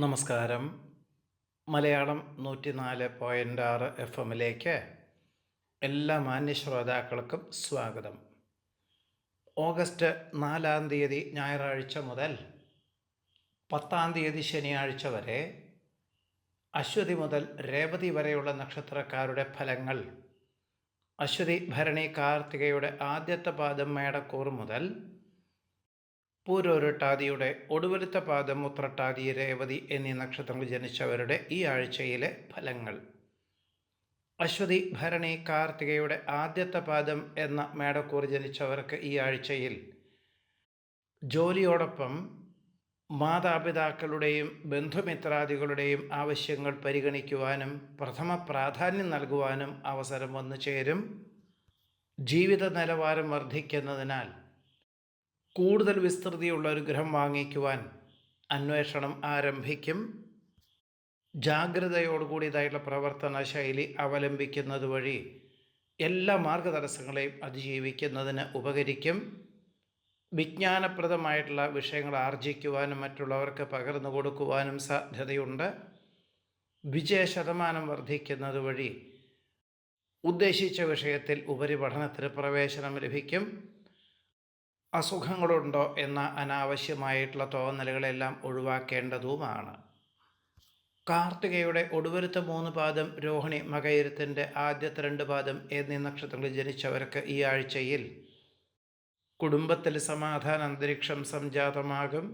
നമസ്കാരം. മലയാളം നൂറ്റിനാല് പോയിന്റ് ആറ് എഫ് എമ്മിലേക്ക് എല്ലാ മാന്യ ശ്രോതാക്കൾക്കും സ്വാഗതം. ഓഗസ്റ്റ് നാലാം തീയതി ഞായറാഴ്ച മുതൽ പത്താം തീയതി ശനിയാഴ്ച വരെ അശ്വതി മുതൽ രേവതി വരെയുള്ള നക്ഷത്രക്കാരുടെ ഫലങ്ങൾ അശ്വതി ഭരണി കാർത്തികയുടെ ആദ്യത്തെ പാദം മേടക്കൂർ മുതൽ പൂരോരുട്ടാതിയുടെ ഒടുവരുത്ത പാദം ഉത്രട്ടാതി രേവതി എന്നീ നക്ഷത്രങ്ങൾ ജനിച്ചവരുടെ ഈ ആഴ്ചയിലെ ഫലങ്ങൾ. അശ്വതി ഭരണി കാർത്തികയുടെ ആദ്യത്തെ പാദം എന്ന മേടക്കൂർ ജനിച്ചവർക്ക് ഈ ആഴ്ചയിൽ ജോലിയോടൊപ്പം മാതാപിതാക്കളുടെയും ബന്ധുമിത്രാദികളുടെയും ആവശ്യങ്ങൾ പരിഗണിക്കുവാനും പ്രഥമ പ്രാധാന്യം നൽകുവാനും അവസരം വന്നു ചേരും. ജീവിത നിലവാരം വർദ്ധിക്കുന്നതിനാൽ കൂടുതൽ വിസ്തൃതിയുള്ള ഒരു ഗ്രഹം വാങ്ങിക്കുവാൻ അന്വേഷണം ആരംഭിക്കും. ജാഗ്രതയോടുകൂടിയതായിട്ടുള്ള പ്രവർത്തന ശൈലി അവലംബിക്കുന്നത് വഴി എല്ലാ മാർഗതടസ്സങ്ങളെയും അതിജീവിക്കുന്നതിന് ഉപകരിക്കും. വിജ്ഞാനപ്രദമായിട്ടുള്ള വിഷയങ്ങൾ ആർജിക്കുവാനും മറ്റുള്ളവർക്ക് പകർന്നു കൊടുക്കുവാനും സാധ്യതയുണ്ട്. വിജയ ശതമാനം വർദ്ധിക്കുന്നത് വഴി ഉദ്ദേശിച്ച വിഷയത്തിൽ ഉപരിപഠനത്തിന് പ്രവേശനം ലഭിക്കും. അസുഖങ്ങളുണ്ടോ എന്ന അനാവശ്യമായിട്ടുള്ള തോന്നലുകളെല്ലാം ഒഴിവാക്കേണ്ടതുമാണ്. കാർത്തികയുടെ ഒടുവരുത്ത മൂന്ന് പാദം രോഹിണി മകയിരുത്തിന്റെ ആദ്യത്തെ രണ്ട് പാദം എന്നീ നക്ഷത്രങ്ങളിൽ ജനിച്ചവർക്ക് ഈ ആഴ്ചയിൽ കുടുംബത്തിൽ സമാധാന അന്തരീക്ഷം സംജാതമാകും.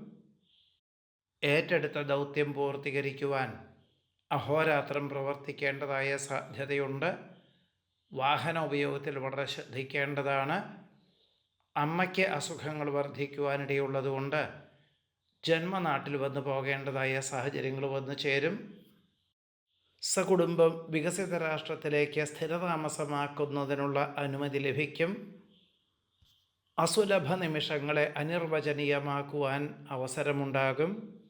ഏറ്റെടുത്ത ദൗത്യം പൂർത്തീകരിക്കുവാൻ അഹോരാത്രം പ്രവർത്തിക്കേണ്ടതായ സാധ്യതയുണ്ട്. വാഹന ഉപയോഗത്തിൽ വളരെ ശ്രദ്ധിക്കേണ്ടതാണ്. അമ്മയ്ക്ക് അസുഖങ്ങൾ വർദ്ധിക്കുവാനിടയുള്ളതുകൊണ്ട് ജന്മനാട്ടിൽ വന്നു പോകേണ്ടതായ സാഹചര്യങ്ങൾ വന്നു ചേരും. സകുടുംബം വികസിത രാഷ്ട്രത്തിലേക്ക് സ്ഥിരതാമസമാക്കുന്നതിനുള്ള അനുമതി ലഭിക്കും. അസുലഭ നിമിഷങ്ങളെ അനിർവചനീയമാക്കുവാൻ അവസരമുണ്ടാകും.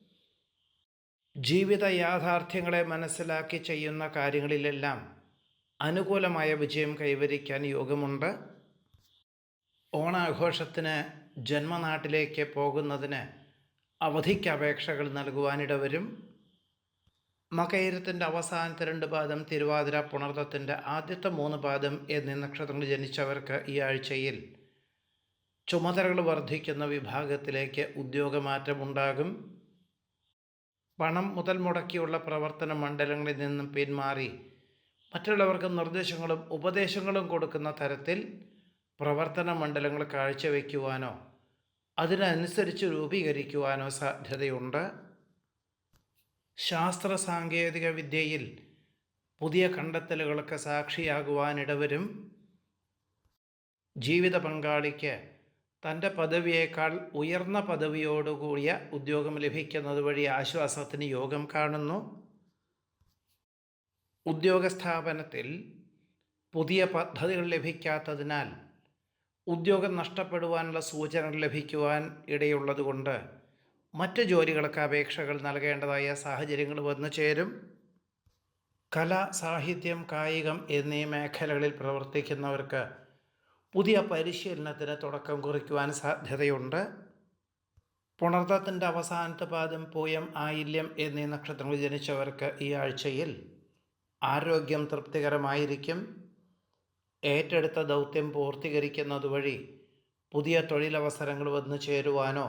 ജീവിത യാഥാർത്ഥ്യങ്ങളെ മനസ്സിലാക്കി ചെയ്യുന്ന കാര്യങ്ങളിലെല്ലാം അനുകൂലമായ വിജയം കൈവരിക്കാൻ യോഗമുണ്ട്. ഓണാഘോഷത്തിന് ജന്മനാട്ടിലേക്ക് പോകുന്നതിന് അവധിക്ക് അപേക്ഷകൾ നൽകുവാനിടവരും. മകയിരത്തിന്റെ അവസാനത്തെ രണ്ട് പാദം തിരുവാതിര പുണർത്തത്തിന്റെ ആദ്യത്തെ മൂന്ന് പാദം എന്നീ നക്ഷത്രങ്ങൾ ജനിച്ചവർക്ക് ഈ ആഴ്ചയിൽ ചുമതലകൾ വർദ്ധിക്കുന്ന വിഭാഗത്തിലേക്ക് ഉദ്യോഗമാറ്റമുണ്ടാകും. പണം മുതൽ മുടക്കിയുള്ള പ്രവർത്തന മണ്ഡലങ്ങളിൽ നിന്നും പിന്മാറി മറ്റുള്ളവർക്ക് നിർദ്ദേശങ്ങളും ഉപദേശങ്ങളും കൊടുക്കുന്ന തരത്തിൽ പ്രവർത്തന മണ്ഡലങ്ങൾ കാഴ്ചവെക്കുവാനോ അതിനനുസരിച്ച് രൂപീകരിക്കുവാനോ സാധ്യതയുണ്ട്. ശാസ്ത്ര സാങ്കേതിക വിദ്യയിൽ പുതിയ കണ്ടെത്തലുകൾക്ക് സാക്ഷിയാകുവാനിടവരും. ജീവിത പങ്കാളിക്ക് തന്റെ പദവിയേക്കാൾ ഉയർന്ന പദവിയോടുകൂടിയ ഉദ്യോഗം ലഭിക്കുന്നത് വഴി ആശ്വാസത്തിന് യോഗം കാണുന്നു. ഉദ്യോഗസ്ഥാപനത്തിൽ പുതിയ പദ്ധതികൾ ലഭിക്കാത്തതിനാൽ ഉദ്യോഗം നഷ്ടപ്പെടുവാനുള്ള സൂചന ലഭിക്കുവാൻ ഇടയുള്ളതുകൊണ്ട് മറ്റ് ജോലികൾക്ക് അപേക്ഷകൾ നൽകേണ്ടതായ സാഹചര്യങ്ങൾ വന്നു ചേരും. കല സാഹിത്യം കായികം എന്നീ മേഖലകളിൽ പ്രവർത്തിക്കുന്നവർക്ക് പുതിയ പരിശീലനത്തിന് തുടക്കം കുറിക്കുവാൻ സാധ്യതയുണ്ട്. പുണർത്തത്തിന്റെ അവസാനത്തെ പാദം പൂയം ആയില്യം എന്നീ നക്ഷത്രങ്ങൾ ജനിച്ചവർക്ക് ഈ ആഴ്ചയിൽ ആരോഗ്യം തൃപ്തികരമായിരിക്കും. ഏറ്റെടുത്ത ദൗത്യം പൂർത്തീകരിക്കുന്നത് വഴി പുതിയ തൊഴിലവസരങ്ങൾ വന്നു ചേരുവാനോ?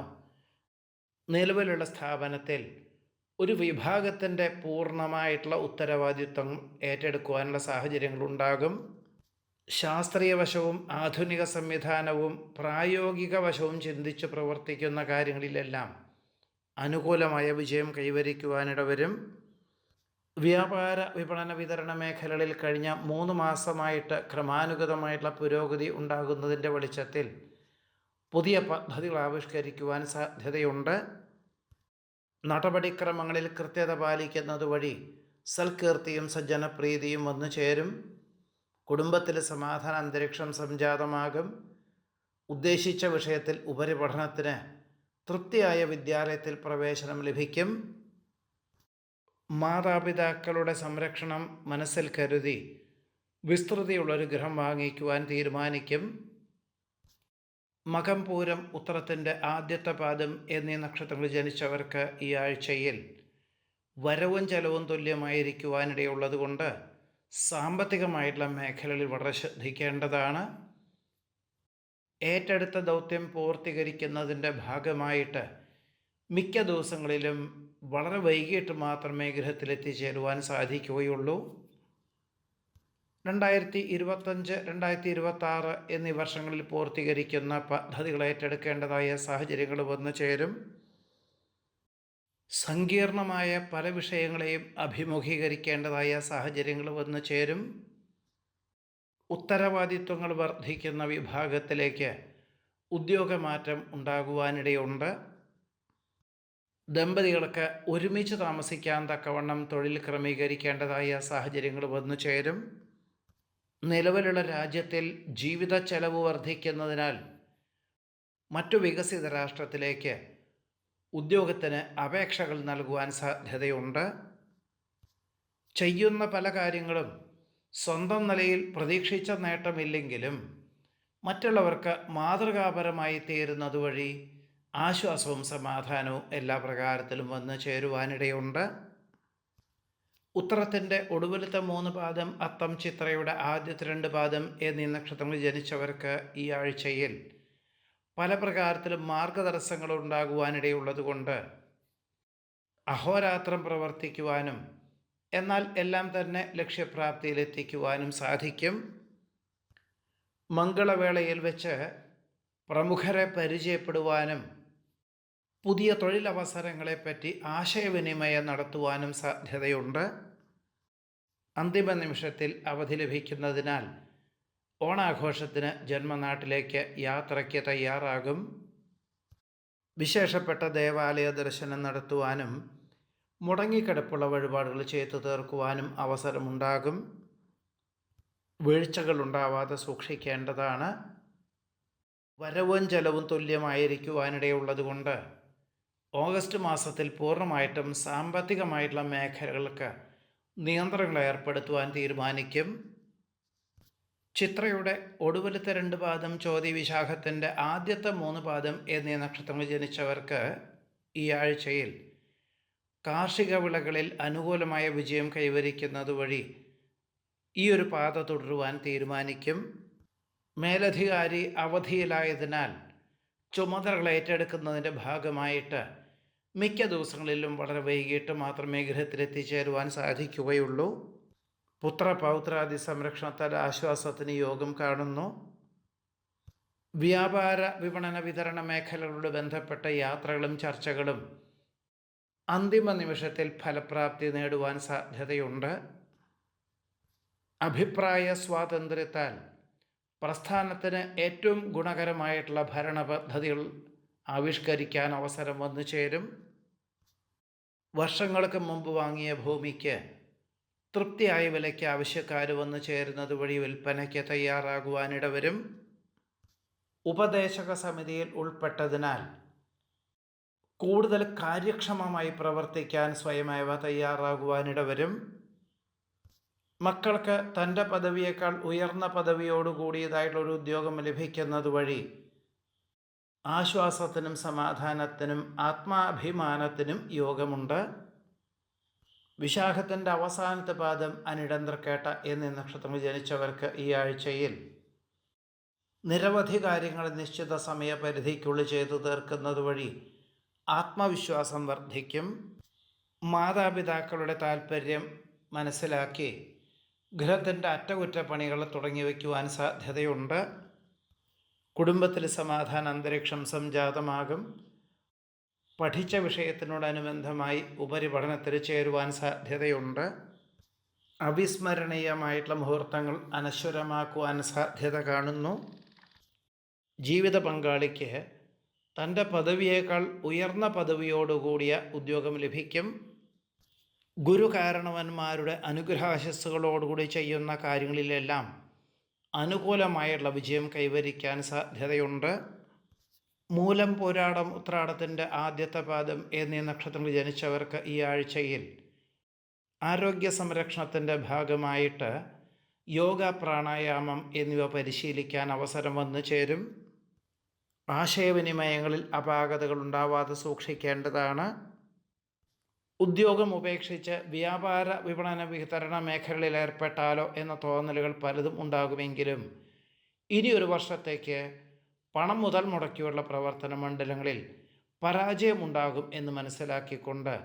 നിലവിലുള്ള സ്ഥാപനത്തിൽ ഒരു വിഭാഗത്തിന്റെ പൂർണമായിട്ടുള്ള ഉത്തരവാദിത്വം ഏറ്റെടുക്കുവാനുള്ള സാഹചര്യങ്ങളുണ്ടാകും ശാസ്ത്രീയ വശവും ആധുനിക സംവിധാനവും പ്രായോഗിക വശവും ചിന്തിച്ച് പ്രവർത്തിക്കുന്ന കാര്യങ്ങളിലെല്ലാം അനുകൂലമായ വിജയം കൈവരിക്കുവാനിടവരും. വ്യാപാര വിപണന വിതരണ മേഖലകളിൽ കഴിഞ്ഞ മൂന്ന് മാസമായിട്ട് ക്രമാനുഗതമായിട്ടുള്ള പുരോഗതി ഉണ്ടാകുന്നതിന്റെ വെളിച്ചത്തിൽ പുതിയ പദ്ധതികൾ ആവിഷ്കരിക്കുവാൻ സാധ്യതയുണ്ട്. നടപടിക്രമങ്ങളിൽ കൃത്യത പാലിക്കുന്നത് വഴി സൽകീർത്തിയും സജ്ജനപ്രീതിയും വന്നു ചേരും. കുടുംബത്തിൽ സമാധാന അന്തരീക്ഷം സംജാതമാകും. ഉദ്ദേശിച്ച വിഷയത്തിൽ ഉപരിപഠനത്തിന് തൃപ്തിയായ വിദ്യാലയത്തിൽ പ്രവേശനം ലഭിക്കും. മാതാപിതാക്കളുടെ സംരക്ഷണം മനസ്സിൽ കരുതി വിസ്തൃതിയുള്ളൊരു ഗൃഹം വാങ്ങിക്കുവാൻ തീരുമാനിക്കും. മകം പൂരം ഉത്തരത്തിന്റെ ആദ്യത്തെ പാദം എന്നീ നക്ഷത്രങ്ങൾ ജനിച്ചവർക്ക് ഈ ആഴ്ചയിൽ വരവും ചെലവും തുല്യമായിരിക്കുവാനിടയുള്ളതുകൊണ്ട് സാമ്പത്തികമായിട്ടുള്ള മേഖലകളിൽ വളരെ ശ്രദ്ധിക്കേണ്ടതാണ്. ഏറ്റെടുത്ത ദൗത്യം പൂർത്തീകരിക്കുന്നതിന്റെ ഭാഗമായിട്ട് മിക്ക ദിവസങ്ങളിലും വളരെ വൈകിട്ട് മാത്രമേ ഗൃഹത്തിലെത്തിച്ചേരുവാൻ സാധിക്കുകയുള്ളൂ. രണ്ടായിരത്തി ഇരുപത്തഞ്ച് രണ്ടായിരത്തി ഇരുപത്തി ആറ് എന്നീ വർഷങ്ങളിൽ പൂർത്തീകരിക്കുന്ന പദ്ധതികൾ ഏറ്റെടുക്കേണ്ടതായ സാഹചര്യങ്ങൾ വന്നു ചേരും. സങ്കീർണമായ പല വിഷയങ്ങളെയും അഭിമുഖീകരിക്കേണ്ടതായ സാഹചര്യങ്ങൾ വന്നു ചേരും. ഉത്തരവാദിത്വങ്ങൾ വർദ്ധിക്കുന്ന വിഭാഗത്തിലേക്ക് ഉദ്യോഗമാറ്റം ഉണ്ടാകുവാനിടയുണ്ട്. ദമ്പതികൾക്ക് ഒരുമിച്ച് താമസിക്കാൻ തക്കവണ്ണം തൊഴിൽ ക്രമീകരിക്കേണ്ടതായ സാഹചര്യങ്ങൾ വന്നു ചേരും. നിലവിലുള്ള രാജ്യത്തിൽ ജീവിത ചെലവ് വർദ്ധിക്കുന്നതിനാൽ മറ്റു വികസിത രാഷ്ട്രത്തിലേക്ക് ഉദ്യോഗത്തിന് അപേക്ഷകൾ നൽകുവാൻ സാധ്യതയുണ്ട്. ചെയ്യുന്ന പല കാര്യങ്ങളും സ്വന്തം നിലയിൽ പ്രതീക്ഷിച്ച നേട്ടമില്ലെങ്കിലും മറ്റുള്ളവർക്ക് മാതൃകാപരമായി തീരുന്നത് വഴി ആശ്വാസവും സമാധാനവും എല്ലാ പ്രകാരത്തിലും വന്ന് ചേരുവാനിടയുണ്ട്. ഉത്തരത്തിന്റെ ഒടുവിലത്തെ മൂന്ന് പാദം അത്തം ചിത്രയുടെ ആദ്യത്തെ രണ്ട് പാദം എന്നീ നക്ഷത്രങ്ങൾ ജനിച്ചവർക്ക് ഈ ആഴ്ചയിൽ പല പ്രകാരത്തിലും മാർഗതടസ്സങ്ങൾ ഉണ്ടാകുവാനിടയുള്ളതുകൊണ്ട് അഹോരാത്രം പ്രവർത്തിക്കുവാനും എന്നാൽ എല്ലാം തന്നെ ലക്ഷ്യപ്രാപ്തിയിലെത്തിക്കുവാനും സാധിക്കും. മംഗളവേളയിൽ വെച്ച് പ്രമുഖരെ പരിചയപ്പെടുവാനും പുതിയ തൊഴിലവസരങ്ങളെപ്പറ്റി ആശയവിനിമയം നടത്തുവാനും സാധ്യതയുണ്ട്. അന്തിമ നിമിഷത്തിൽ അവധി ലഭിക്കുന്നതിനാൽ ഓണാഘോഷത്തിന് ജന്മനാട്ടിലേക്ക് യാത്രയ്ക്ക് തയ്യാറാകും. വിശേഷപ്പെട്ട ദേവാലയ ദർശനം നടത്തുവാനും മുടങ്ങിക്കിടപ്പുള്ള വഴിപാടുകൾ ചെയ്തു തീർക്കുവാനും അവസരമുണ്ടാകും. വീഴ്ചകൾ ഉണ്ടാവാതെ സൂക്ഷിക്കേണ്ടതാണ്. വരവും ചെലവും തുല്യമായിരിക്കുവാനിടയുള്ളതുകൊണ്ട് ഓഗസ്റ്റ് മാസത്തിൽ പൂർണമായിട്ടും സാമ്പത്തികമായിട്ടുള്ള മേഖലകൾക്ക് നിയന്ത്രണങ്ങൾ ഏർപ്പെടുത്തുവാൻ തീരുമാനിക്കും. ചിത്രയുടെ ഒടുവിലത്തെ രണ്ട് പാദം ചോതി വിശാഖത്തിന്റെ ആദ്യത്തെ മൂന്ന് പാദം എന്നീ നക്ഷത്രങ്ങൾ ജനിച്ചവർക്ക് ഈ ആഴ്ചയിൽ കാർഷിക വിളകളിൽ അനുകൂലമായ വിജയം കൈവരിക്കുന്നത് വഴി ഈ ഒരു പാത തുടരുവാൻ തീരുമാനിക്കും. മേലധികാരി അവധിയിലായതിനാൽ ചുമതലകൾ ഏറ്റെടുക്കുന്നതിന്റെ ഭാഗമായിട്ട് മിക്ക ദിവസങ്ങളിലും വളരെ വൈകിട്ട് മാത്രമേ ഗൃഹത്തിലെത്തിച്ചേരുവാൻ സാധിക്കുകയുള്ളൂ. പുത്ര പൗത്രാദി സംരക്ഷണത്താൽ ആശ്വാസത്തിന് യോഗം കാണുന്നു. വ്യാപാര വിപണന വിതരണ മേഖലകളോട് ബന്ധപ്പെട്ട യാത്രകളും ചർച്ചകളും അന്തിമ നിമിഷത്തിൽ ഫലപ്രാപ്തി നേടുവാൻ സാധ്യതയുണ്ട്. അഭിപ്രായ സ്വാതന്ത്ര്യത്താൽ പ്രസ്ഥാനത്തിന് ഏറ്റവും ഗുണകരമായിട്ടുള്ള ഭരണ പദ്ധതികൾ ആവിഷ്കരിക്കാൻ അവസരം വന്നു ചേരും. വർഷങ്ങൾക്ക് മുമ്പ് വാങ്ങിയ ഭൂമിക്ക് തൃപ്തിയായ വിലയ്ക്ക് ആവശ്യക്കാർ വന്നു ചേരുന്നത് വഴി വിൽപ്പനയ്ക്ക് തയ്യാറാകുവാനിടവരും. ഉപദേശക സമിതിയിൽ ഉൾപ്പെട്ടതിനാൽ കൂടുതൽ കാര്യക്ഷമമായി പ്രവർത്തിക്കാൻ സ്വയമേവ തയ്യാറാകുവാനിടവരും. മക്കൾക്ക് തന്റെ പദവിയേക്കാൾ ഉയർന്ന പദവിയോടുകൂടിയതായിട്ടുള്ളൊരു ഉദ്യോഗം ലഭിക്കുന്നത് വഴി ആശ്വാസത്തിനും സമാധാനത്തിനും ആത്മാഭിമാനത്തിനും യോഗമുണ്ട്. വിശാഖത്തിന്റെ അവസാനത്തെ പാദം അനിടന്ത്രക്കേട്ട എന്നീ നക്ഷത്രങ്ങൾ ജനിച്ചവർക്ക് ഈ ആഴ്ചയിൽ നിരവധി കാര്യങ്ങൾ നിശ്ചിത സമയപരിധിക്കുള്ളിൽ ചെയ്തു തീർക്കുന്നത് വഴി ആത്മവിശ്വാസം വർദ്ധിക്കും. മാതാപിതാക്കളുടെ താല്പര്യം മനസ്സിലാക്കി ഗൃഹത്തിന്റെ അറ്റകുറ്റപ്പണികൾ തുടങ്ങി വയ്ക്കുവാൻ സാധ്യതയുണ്ട്. കുടുംബത്തിൽ സമാധാന അന്തരീക്ഷം സംജാതമാകും. പഠിച്ച വിഷയത്തിനോടനുബന്ധമായി ഉപരിപഠനത്തിൽ ചേരുവാൻ സാധ്യതയുണ്ട്. അവിസ്മരണീയമായിട്ടുള്ള മുഹൂർത്തങ്ങൾ അനശ്വരമാക്കുവാൻ സാധ്യത കാണുന്നു. ജീവിത പങ്കാളിക്ക് തന്റെ പദവിയേക്കാൾ ഉയർന്ന പദവിയോടുകൂടിയ ഉദ്യോഗം ലഭിക്കും. ഗുരു കാരണവന്മാരുടെ അനുഗ്രഹാശസ്സുകളോടുകൂടി ചെയ്യുന്ന കാര്യങ്ങളിലെല്ലാം അനുകൂലമായുള്ള വിജയം കൈവരിക്കാൻ സാധ്യതയുണ്ട്. മൂലം പോരാടം ഉത്രാടത്തിന്റെ ആദ്യത്തെ പാദം എന്നീ നക്ഷത്രങ്ങൾ ജനിച്ചവർക്ക് ഈ ആഴ്ചയിൽ ആരോഗ്യ സംരക്ഷണത്തിന്റെ ഭാഗമായിട്ട് യോഗ പ്രാണായാമം എന്നിവ പരിശീലിക്കാൻ അവസരം വന്നു ചേരും. ആശയവിനിമയങ്ങളിൽ അപാകതകൾ ഉണ്ടാവാതെ സൂക്ഷിക്കേണ്ടതാണ്. ഉദ്യോഗം ഉപേക്ഷിച്ച് വ്യാപാര വിപണന വിതരണ മേഖലകളിൽ ഏർപ്പെട്ടാലോ എന്ന തോന്നലുകൾ പലതും ഉണ്ടാകുമെങ്കിലും ഇനി ഒരു വർഷത്തേക്ക് പണം മുതൽ മുടക്കിയുള്ള പ്രവർത്തന മണ്ഡലങ്ങളിൽ പരാജയമുണ്ടാകും എന്ന് മനസ്സിലാക്കിക്കൊണ്ട്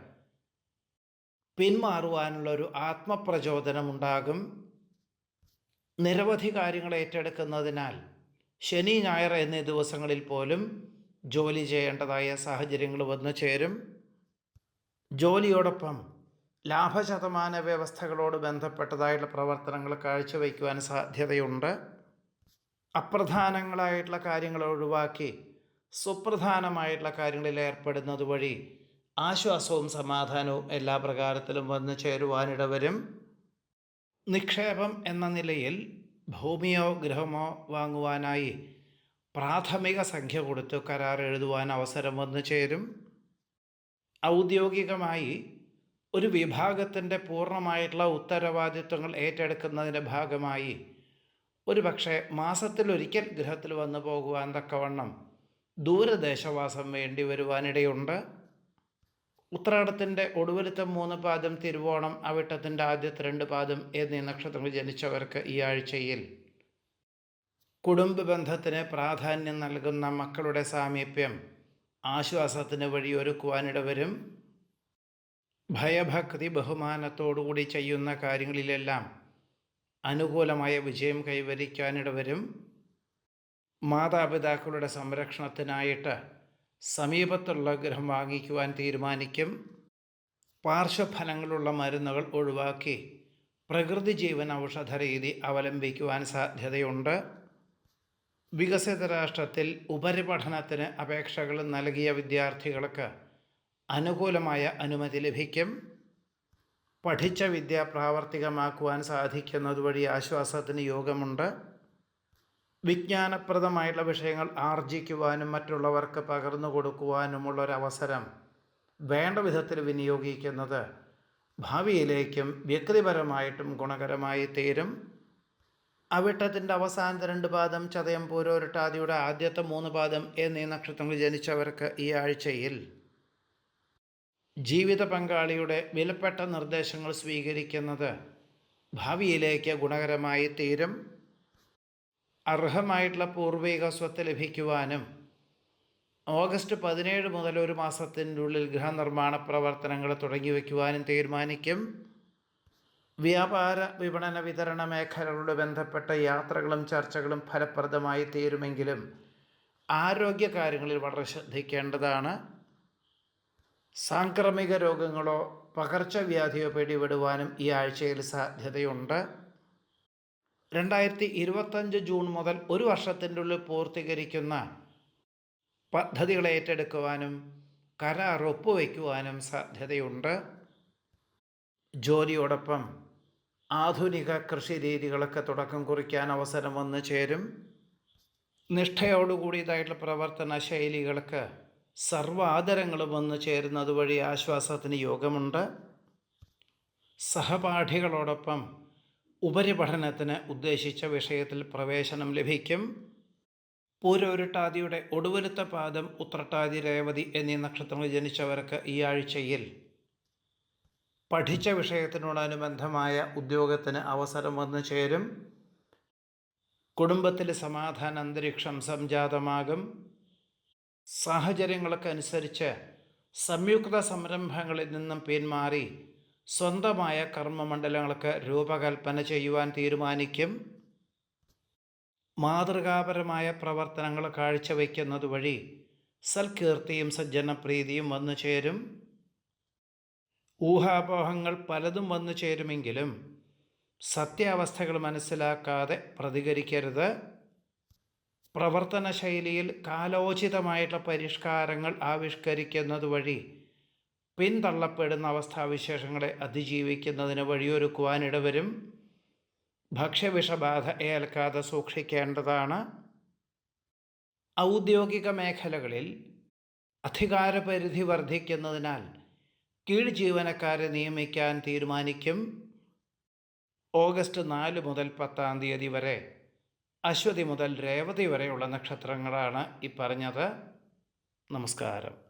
പിന്മാറുവാനുള്ള ഒരു ആത്മപ്രചോദനമുണ്ടാകും നിരവധി കാര്യങ്ങൾ ഏറ്റെടുക്കുന്നതിനാൽ ശനി ഞായർ എന്നീ ദിവസങ്ങളിൽ പോലും ജോലി ചെയ്യേണ്ടതായ സാഹചര്യങ്ങൾ വന്നു ചേരും. ജോലിയോടൊപ്പം ലാഭശതമാന വ്യവസ്ഥകളോട് ബന്ധപ്പെട്ടതായിട്ടുള്ള പ്രവർത്തനങ്ങൾ കാഴ്ചവയ്ക്കുവാൻ സാധ്യതയുണ്ട്. അപ്രധാനങ്ങളായിട്ടുള്ള കാര്യങ്ങൾ ഒഴിവാക്കി സുപ്രധാനമായിട്ടുള്ള കാര്യങ്ങളിൽ ഏർപ്പെടുന്നത് വഴി ആശ്വാസവും സമാധാനവും എല്ലാ പ്രകാരത്തിലും വന്നു ചേരുവാനിടവരും നിക്ഷേപം എന്ന നിലയിൽ ഭൂമിയോ ഗൃഹമോ വാങ്ങുവാനായി പ്രാഥമിക സംഖ്യ കൊടുത്ത് കരാർ എഴുതുവാൻ അവസരം വന്നു ചേരും. ഔദ്യോഗികമായി ഒരു വിഭാഗത്തിന്റെ പൂർണമായിട്ടുള്ള ഉത്തരവാദിത്വങ്ങൾ ഏറ്റെടുക്കുന്നതിന്റെ ഭാഗമായി ഒരു പക്ഷേ മാസത്തിലൊരിക്കൽ ഗൃഹത്തിൽ വന്നു പോകുവാൻ തക്കവണ്ണം ദൂരദേശവാസം വേണ്ടി വരുവാനിടയുണ്ട്. ഉത്രാടത്തിന്റെ ഒടുവിലത്തെ മൂന്ന് പാദം തിരുവോണം അവിട്ടത്തിന്റെ ആദ്യത്തെ രണ്ട് പാദം എന്നീ നക്ഷത്രങ്ങൾ ജനിച്ചവർക്ക് ഈ ആഴ്ചയിൽ കുടുംബ ബന്ധത്തിന് പ്രാധാന്യം നൽകുന്ന മക്കളുടെ സാമീപ്യം ആശ്വാസത്തിന് വഴിയൊരുക്കുവാനിടവരും ഭയഭക്തി ബഹുമാനത്തോടുകൂടി ചെയ്യുന്ന കാര്യങ്ങളിലെല്ലാം അനുകൂലമായ വിജയം കൈവരിക്കാനിടവരും. മാതാപിതാക്കളുടെ സംരക്ഷണത്തിനായിട്ട് സമീപത്തുള്ള ഗ്രഹം വാങ്ങിക്കുവാൻ തീരുമാനിക്കും. പാർശ്വഫലങ്ങളുള്ള മരുന്നുകൾ ഒഴിവാക്കി പ്രകൃതി ജീവൻ ഔഷധ രീതി അവലംബിക്കുവാൻ സാധ്യതയുണ്ട്. വികസിത രാഷ്ട്രത്തിൽ ഉപരിപഠനത്തിന് അപേക്ഷകൾ നൽകിയ വിദ്യാർത്ഥികൾക്ക് അനുകൂലമായ അനുമതി ലഭിക്കും. പഠിച്ച വിദ്യ പ്രാവർത്തികമാക്കുവാൻ സാധിക്കുന്നതുവഴി ആശ്വാസത്തിന് യോഗമുണ്ട്. വിജ്ഞാനപ്രദമായിട്ടുള്ള വിഷയങ്ങൾ ആർജിക്കുവാനും മറ്റുള്ളവർക്ക് പകർന്നു കൊടുക്കുവാനുമുള്ള കൊടുക്കുവാനുമുള്ളൊരവസരം വേണ്ട വിധത്തിൽ വിനിയോഗിക്കുന്നത് ഭാവിയിലേക്കും വ്യക്തിപരമായിട്ടും ഗുണകരമായി തീരും. അവിട്ടത്തിന്റെ അവസാനത്തെ രണ്ട് പാദം ചതയം പൂരോരട്ടാദിയുടെ ആദ്യത്തെ മൂന്ന് പാദം എന്നീ നക്ഷത്രങ്ങൾ ജനിച്ചവർക്ക് ഈ ആഴ്ചയിൽ ജീവിത പങ്കാളിയുടെ വിലപ്പെട്ട നിർദ്ദേശങ്ങൾ സ്വീകരിക്കുന്നത് ഭാവിയിലേക്ക് ഗുണകരമായി തീരും. അർഹമായിട്ടുള്ള പൂർവിക സ്വത്ത് ലഭിക്കുവാനും ഓഗസ്റ്റ് പതിനേഴ് മുതൽ ഒരു മാസത്തിന്റെ ഉള്ളിൽ ഗൃഹനിർമ്മാണ പ്രവർത്തനങ്ങൾ തുടങ്ങി വയ്ക്കുവാനും തീരുമാനിക്കും. വ്യാപാര വിപണന വിതരണ മേഖലകളോട് ബന്ധപ്പെട്ട യാത്രകളും ചർച്ചകളും ഫലപ്രദമായി തീരുമെങ്കിലും ആരോഗ്യ കാര്യങ്ങളിൽ വളരെ ശ്രദ്ധിക്കേണ്ടതാണ്. സാംക്രമിക രോഗങ്ങളോ പകർച്ചവ്യാധിയോ പിടിപെടുവാനും ഈ ആഴ്ചയിൽ സാധ്യതയുണ്ട്. രണ്ടായിരത്തി ഇരുപത്തഞ്ച് ജൂൺ മുതൽ ഒരു വർഷത്തിന്റെ ഉള്ളിൽ പൂർത്തീകരിക്കുന്ന പദ്ധതികൾ ഏറ്റെടുക്കുവാനും കരാർ ഒപ്പുവയ്ക്കുവാനും സാധ്യതയുണ്ട്. ജോലിയോടൊപ്പം ആധുനിക കൃഷി രീതികളൊക്കെ തുടക്കം കുറിക്കാൻ അവസരം വന്ന് ചേരും. നിഷ്ഠയോടുകൂടിയതായിട്ടുള്ള പ്രവർത്തന ശൈലികൾക്ക് സർവാദരങ്ങൾ വന്നു ചേരുന്നത് വഴി ആശ്വാസത്തിന് യോഗമുണ്ട്. സഹപാഠികളോടൊപ്പം ഉപരിപഠനത്തിന് ഉദ്ദേശിച്ച വിഷയത്തിൽ പ്രവേശനം ലഭിക്കും. പൂരോരുട്ടാദിയുടെ ഒടുവിലത്തെ പാദം ഉത്രട്ടാതി രേവതി എന്നീ നക്ഷത്രങ്ങൾ ജനിച്ചവർക്ക് ഈ ആഴ്ചയിൽ പഠിച്ച വിഷയത്തിനോടനുബന്ധമായ ഉദ്യോഗത്തിന് അവസരം വന്നു ചേരും. കുടുംബത്തിൽ സമാധാന അന്തരീക്ഷം സംജാതമാകും. സാഹചര്യങ്ങൾക്കനുസരിച്ച് സംയുക്ത സംരംഭങ്ങളിൽ നിന്നും പിന്മാറി സ്വന്തമായ കർമ്മമണ്ഡലങ്ങൾക്ക് രൂപകൽപ്പന ചെയ്യുവാൻ തീരുമാനിക്കും. മാതൃകാപരമായ പ്രവർത്തനങ്ങൾ കാഴ്ചവെക്കുന്നത് വഴി സൽകീർത്തിയും സജ്ജനപ്രീതിയും വന്നു ചേരും. ഊഹാപോഹങ്ങൾ പലതും വന്നു ചേരുമെങ്കിലും സത്യാവസ്ഥകൾ മനസ്സിലാക്കാതെ പ്രതികരിക്കരുത്. പ്രവർത്തന ശൈലിയിൽ കാലോചിതമായിട്ടുള്ള പരിഷ്കാരങ്ങൾ ആവിഷ്കരിക്കുന്നത് വഴി പിന്തള്ളപ്പെടുന്ന അവസ്ഥാവിശേഷങ്ങളെ അതിജീവിക്കുന്നതിന് വഴിയൊരുക്കുവാനിടവരും ഭക്ഷ്യവിഷബാധ ഏൽക്കാതെ സൂക്ഷിക്കേണ്ടതാണ്. ഔദ്യോഗിക മേഖലകളിൽ അധികാരപരിധി വർദ്ധിക്കുന്നതിനാൽ കീഴ് ജീവനക്കാരെ നിയമിക്കാൻ തീരുമാനിക്കും. ഓഗസ്റ്റ് നാല് മുതൽ പത്താം തീയതി വരെ അശ്വതി മുതൽ രേവതി വരെയുള്ള നക്ഷത്രങ്ങളാണ് ഈ പറഞ്ഞത്. നമസ്കാരം.